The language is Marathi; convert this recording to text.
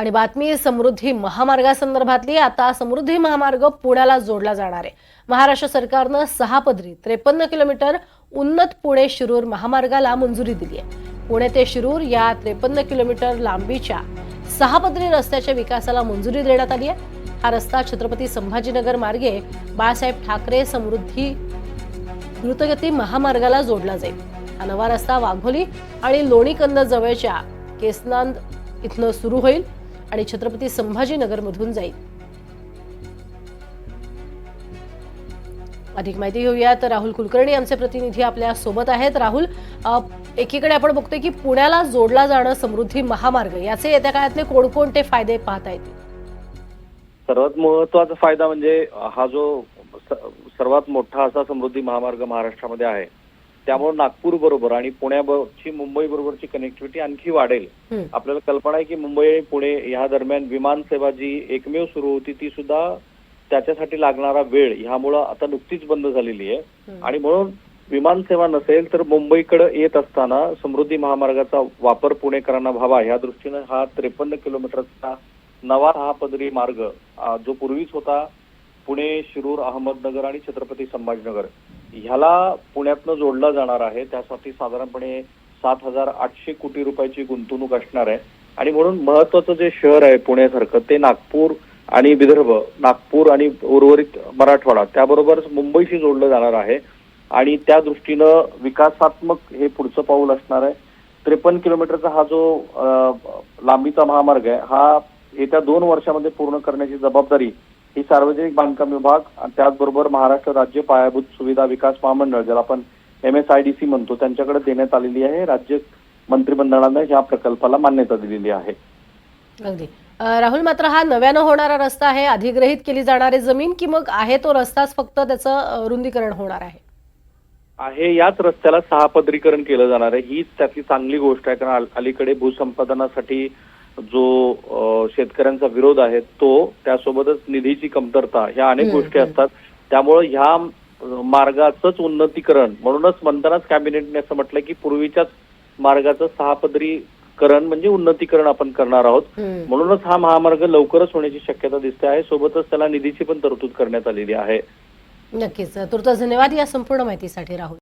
आणि बातमी समृद्धी महामार्गासंदर्भातली आता समृद्धी महामार्ग पुण्याला जोडला जाणार आहे. महाराष्ट्र सरकारनं सहा पदरी त्रेपन्न किलोमीटर उन्नत पुणे शिरूर महामार्गाला मंजुरी दिली आहे. पुणे ते शिरूर या त्रेपन्न किलोमीटर लांबीच्या सहा पदरी रस्त्याच्या विकासाला मंजुरी देण्यात आली आहे. हा रस्ता छत्रपती संभाजीनगर मार्गे बाळासाहेब ठाकरे समृद्धी द्रुतगती महामार्गाला जोडला जाईल. हा नवा रस्ता वाघोली आणि लोणीकंद जवळच्या केसनांद इथनं सुरू होईल. आणि छत्रपती संभाजीनगरमधून जाईल. अधिक माहिती घेऊया तर राहुल कुलकर्णी आमचे प्रतिनिधी आपल्यासोबत आहेत. राहुल एकीकडे आपण बघतोय की पुण्याला जोडला जाणं समृद्धी महामार्ग याचे येत्या काळातले कोणकोणते फायदे पाहता येतील सर्वात महत्त्वाचा फायदा म्हणजे हा जो सर्वात मोठा असा समृद्धी महामार्ग महाराष्ट्रामध्ये आहे. त्यामुळे नागपूर बरोबर आणि पुण्याची मुंबई बरोबरची कनेक्टिव्हिटी आणखी वाढेल. आपल्याला कल्पना आहे की मुंबई आणि पुणे ह्या दरम्यान विमान सेवा जी एकमेव सुरू होती ती सुद्धा त्याच्यासाठी लागणारा वेळ ह्यामुळं आता नुकतीच बंद झालेली आहे. आणि म्हणून विमान सेवा नसेल तर मुंबईकडे येत असताना समृद्धी महामार्गाचा वापर पुणेकरांना व्हावा ह्या दृष्टीनं हा त्रेपन्न किलोमीटरचा नवा हा पदरी मार्ग जो पूर्वीच होता पुणे शिरूर अहमदनगर आणि छत्रपती संभाजीनगर ह्याला पुण्यातनं जोडला जाणार आहे. त्यासाठी साधारणपणे सात हजार आठशे कोटी रुपयाची गुंतवणूक असणार आहे. आणि म्हणून महत्वाचं जे शहर आहे पुण्यासारखं ते नागपूर आणि विदर्भ नागपूर आणि उर्वरित मराठवाडा त्याबरोबरच मुंबईशी जोडलं जाणार आहे. आणि त्या दृष्टीनं विकासात्मक हे पुढचं पाऊल असणार आहे. त्रेपन्न किलोमीटरचा हा जो लांबीचा महामार्ग आहे हा येत्या दोन वर्षामध्ये पूर्ण करण्याची जबाबदारी ही सार्वजनिक बांधकाम विभाग त्याचबरोबर महाराष्ट्र राज्य पायाभूत सुविधा विकास महामंडळ ज्याला आपण M S I D C म्हणतो त्यांच्याकडे देण्यात आलेली आहे. राज्य मंत्रिमंडळानं ह्या प्रकल्पाला मान्यता दिलेली आहे. अगदी. राहुल मात्र हा नव्यानं होणारा रस्ता आहे. अधिग्रहित केली जाणारी जमीन की मग आहे तो रस्ताच फक्त त्याचं रुंदीकरण होणार आहे? आहे याच रस्त्याला सहा पदरीकरण केलं जाणार आहे. हीच त्यातली चांगली गोष्ट आहे कारण अल- अलीकडे भूसंपादनासाठी जो शेतकऱ्यांचा विरोध आहे तो त्यासोबतच निधीची कमतरता ह्या अनेक गोष्टी. असतात. त्यामुळे ह्या मार्गाचंच उन्नतीकरण म्हणूनच म्हणतानाच कॅबिनेटने असं म्हटलं की पूर्वीच्याच मार्गाचं सहा पदरीकरण म्हणजे उन्नतीकरण आपण करणार आहोत. म्हणूनच हा महामार्ग लवकरच होण्याची शक्यता दिसते आहे. सोबतच त्याला निधीची पण तरतूद करण्यात आलेली आहे. नक्कीच. तुर्त धन्यवाद या संपूर्ण माहितीसाठी राहुल.